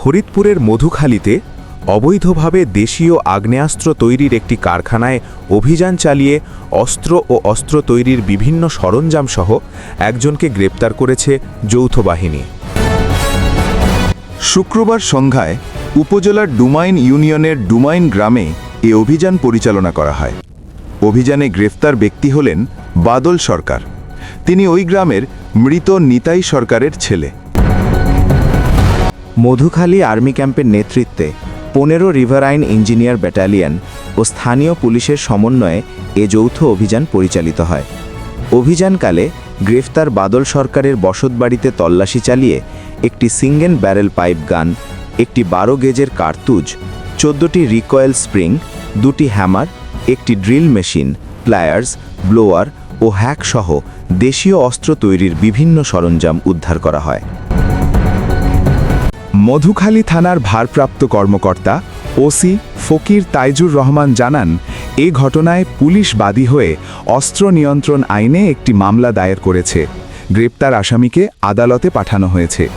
ফরিদপুরের মধুখালীতে অবৈধভাবে দেশীয় আগ্নেয়াস্ত্র তৈরির একটি কারখানায় অভিযান চালিয়ে অস্ত্র ও অস্ত্র তৈরির বিভিন্ন সরঞ্জামসহ একজনকে গ্রেপ্তার করেছে যৌথ বাহিনী। শুক্রবার সন্ধ্যায় উপজেলার ডুমাইন ইউনিয়নের ডুমাইন গ্রামে এ অভিযান পরিচালনা করা হয়। অভিযানে গ্রেফতার ব্যক্তি হলেন বাদল সরকার। তিনি ওই গ্রামের মৃত নিতাই সরকারের ছেলে। মধুখালী আর্মি ক্যাম্পের নেতৃত্বে পনেরো রিভারাইন ইঞ্জিনিয়ার ব্যাটালিয়ন ও স্থানীয় পুলিশের সমন্বয়ে এ যৌথ অভিযান পরিচালিত হয়। অভিযানকালে গ্রেফতার বাদল সরকারের বসতবাড়িতে তল্লাশি চালিয়ে একটি সিঙ্গেন ব্যারেল পাইপ গান, একটি বারো গেজের কার্তুজ, চোদ্দটি রিকয়েল স্প্রিং, দুটি হ্যামার, একটি ড্রিল মেশিন, প্লায়ার্স, ব্লোয়ার ও হ্যাকসহ দেশীয় অস্ত্র তৈরির বিভিন্ন সরঞ্জাম উদ্ধার করা হয়। মধুখালী থানার ভারপ্রাপ্ত কর্মকর্তা ওসি ফকির তাইজুর রহমান জানান, এ ঘটনায় পুলিশ বাদী হয়ে অস্ত্র নিয়ন্ত্রণ আইনে একটি মামলা দায়ের করেছে। গ্রেপ্তার আসামিকে আদালতে পাঠানো হয়েছে।